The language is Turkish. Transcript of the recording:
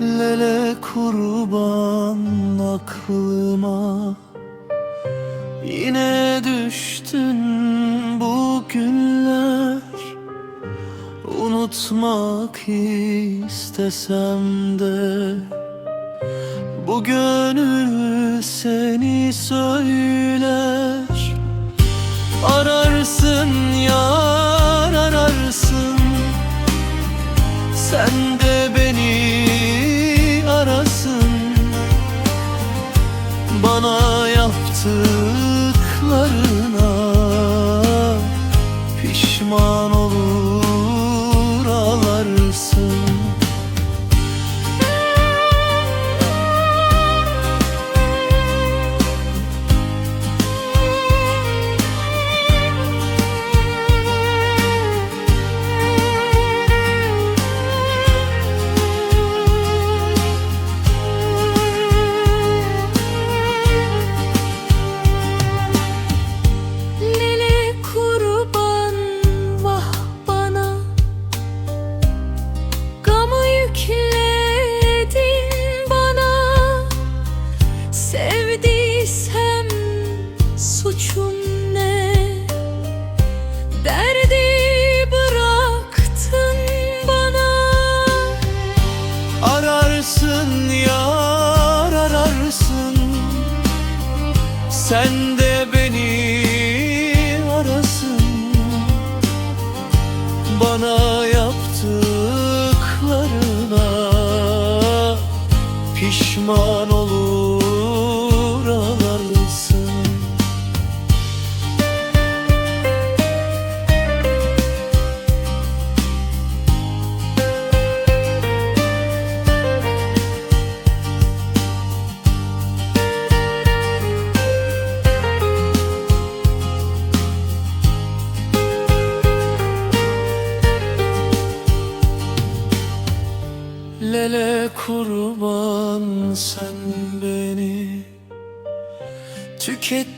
Lele kurban aklıma. Yine düştün bu günler. Unutmak istesem de. Bu gönül seni söyler. Ararsın Bana yaptıklarına Sevdiysem suçum ne? Derdi bıraktın bana. Ararsın yar ararsın. Sen de beni arasın. Bana yaptıklarına Pişman olur Lele kurban sen beni tüket